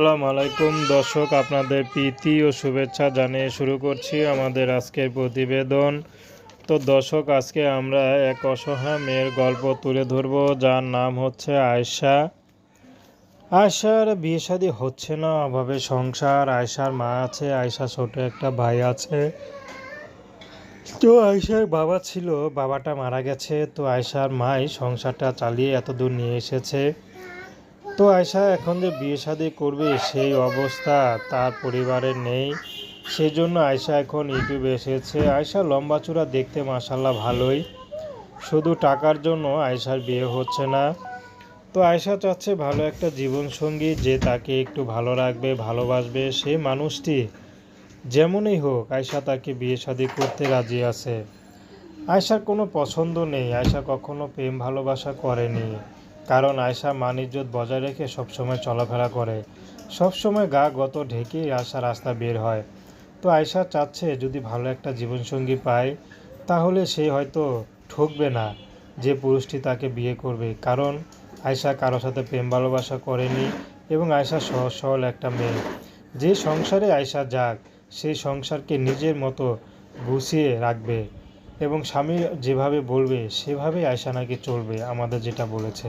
আসসালামু আলাইকুম দর্শক, আপনাদের প্রীতি ও শুভেচ্ছা জানিয়ে শুরু করছি আমাদের আজকের প্রতিবেদন। তো দর্শক, আজকে আমরা এক অসহায় মেয়ের গল্প তুলে ধরব, যার নাম হচ্ছে আয়শা। আয়শার বিয়ে শাদী হচ্ছে না, অভাবে সংসার। আয়শার মা আছে, আয়শা ছোট একটা ভাই আছে। তো আয়শার বাবা ছিল, বাবাটা মারা গেছে। তো আয়শার মাই সংসারটা চালিয়ে এত দূর নিয়ে এসেছে। তো আয়শা, এখন যে বিয়ে শাদী করবে সেই অবস্থা তার পরিবারের নেই। সেই জন্য আয়শা এখন ইউটিউবে এসেছে। আয়শা লম্বা চূড়া দেখতে মাসাল্লাহ ভালোই। শুধু টাকার জন্য আয়শার বিয়ে হচ্ছে না। তো আয়শা চাচ্ছে ভালো একটা জীবনসঙ্গী যে তাকে একটু ভালো রাখবে, ভালোবাসবে। সে মানুষটি যেমনই হোক আয়শা তাকে বিয়ে শাদী করতে রাজি আছে। আয়শার কোনো পছন্দ নেই। আয়শা কখনো প্রেম ভালোবাসা করেনি। কারণ আয়শা মান ইজ্জত বজায় রেখে সবসময় চলাফেরা করে। সবসময় গা গত ঢেকে আয়শা রাস্তা বের হয়। তো আয়শা চাচ্ছে যদি ভালো একটা জীবনসঙ্গী পায়, তাহলে সে হয়তো ঠকবে না যে পুরুষটি তাকে বিয়ে করবে। কারণ আয়শা কারোর সাথে প্রেম ভালোবাসা করেনি এবং আয়শা সহজ সরল একটা মেয়ে। যে সংসারে আয়শা যাক, সেই সংসারকে নিজের মতো গুছিয়ে রাখবে এবং স্বামী যেভাবে বলবে, সেভাবেই আয়শা নাকি চলবে, আমাদের যেটা বলেছে।